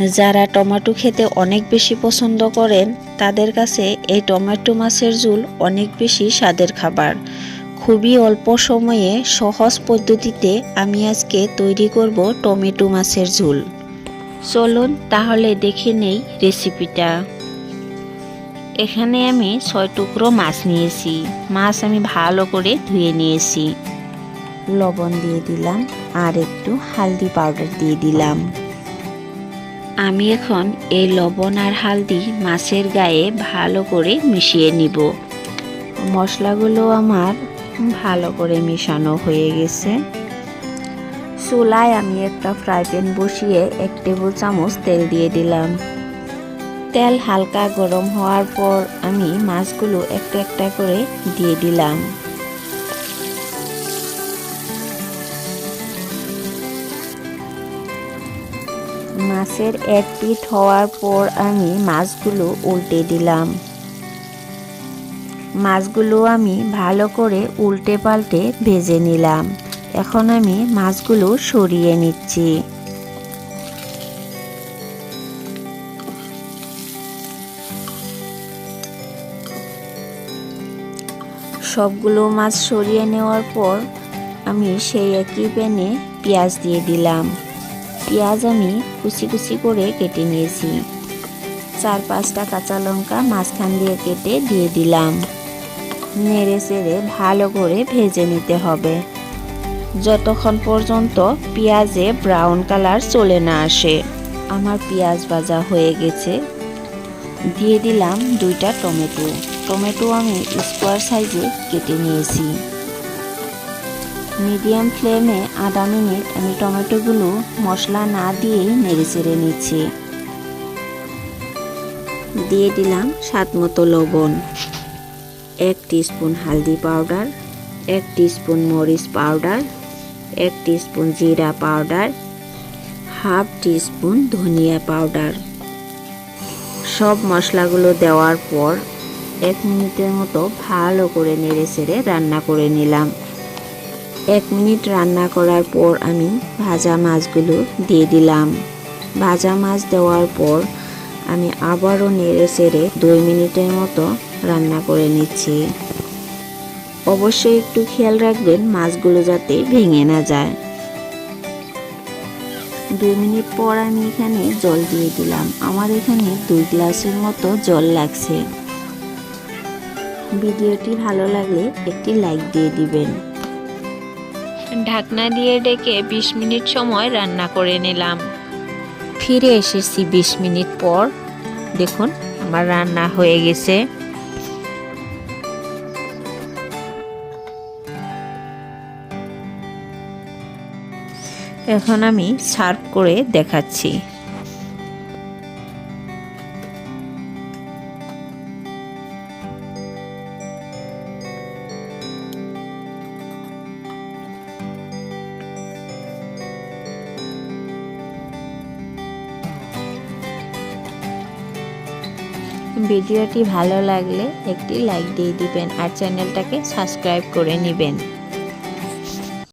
যারা টমেটো খেতে অনেক বেশি পছন্দ করেন, তাদের কাছে এই টমেটো মাছের ঝোল অনেক বেশি স্বাদের খাবার। খুবই অল্প সময়ে সহজ পদ্ধতিতে আমি আজকে তৈরি করব টমেটো মাছের ঝোল। চলুন তাহলে দেখে নেই রেসিপিটা। এখানে আমি ছয় টুকরো মাছ নিয়েছি। মাছ আমি ভালো করে ধুয়ে নিয়েছি। লবণ দিয়ে দিলাম আর একটু হালদি পাউডার দিয়ে দিলাম। আমি এখন এই লবণ আর হালদি মাছের গায়ে ভালো করে মিশিয়ে নিব। মশলাগুলো আমার ভালো করে মিশানো হয়ে গেছে। চুলায় আমি একটা ফ্রাই প্যান বসিয়ে এক টেবিল চামচ তেল দিয়ে দিলাম। তেল হালকা গরম হওয়ার পর আমি মাছগুলো একটা একটা করে দিয়ে দিলাম। মাছের এক পিঠ হওয়ার পর আমি মাছগুলো উল্টে দিলাম। মাছগুলো আমি ভালো করে উল্টে পাল্টে ভেজে নিলাম। এখন আমি মাছগুলো সরিয়ে নিচ্ছি। সবগুলো মাছ সরিয়ে নেওয়ার পর আমি সেই একই প্যানে পেঁয়াজ দিয়ে দিলাম। পেঁয়াজ আমি কুচি কুচি করে কেটে নিয়েছি। চার পাঁচটা কাঁচা লঙ্কা মাঝখান দিয়ে কেটে দিয়ে দিলাম। নেড়ে চেড়ে ভালো করে ভেজে নিতে হবে। যতক্ষণ পর্যন্ত পেঁয়াজে ব্রাউন কালার চলে না আসে, আমার পেঁয়াজ ভাজা হয়ে গেছে। দিয়ে দিলাম দুইটা টমেটো। টমেটো আমি স্কোয়ার সাইজে কেটে নিয়েছি। মিডিয়াম ফ্লেমে আধা মিনিট আমি টমেটোগুলো মশলা না দিয়েই নেড়ে চেড়ে নিচ্ছি। দিয়ে দিলাম স্বাদ মতো লবণ। এক স্পুন হালদি পাউডার, এক স্পুন মরিচ পাউডার, এক স্পুন জিরা পাউডার, হাফ স্পুন ধনিয়া পাউডার। সব মশলাগুলো দেওয়ার পর এক মিনিটের মতো ভালো করে নেড়ে চেড়ে রান্না করে নিলাম। এক মিনিট রান্না করার পর আমি ভাজা মাছগুলো দিয়ে দিলাম। ভাজা মাছ দেওয়ার পর আমি আবারও নেড়ে চেড়ে দুই মিনিটের মতো রান্না করে নিচ্ছি। অবশ্যই একটু খেয়াল রাখবেন মাছগুলো যাতে ভেঙে না যায়। দুই মিনিট পর আমি এখানে জল দিয়ে দিলাম। আমার এখানে দুই গ্লাসের মতো জল লাগছে। ভিডিওটি ভালো লাগলে একটি লাইক দিয়ে দিবেন। ঢাকনা দিয়ে ডেকে ২০ মিনিট সময় রান্না করে নিলাম। ফিরে এসেছি ২০ মিনিট পর। দেখুন, আমার রান্না হয়ে গেছে। এখন আমি সার্ভ করে দেখাচ্ছি। ভিডিওটি ভালো লাগলে একটি লাইক দিয়ে দিবেন আর চ্যানেলটাকে সাবস্ক্রাইব করে নেবেন।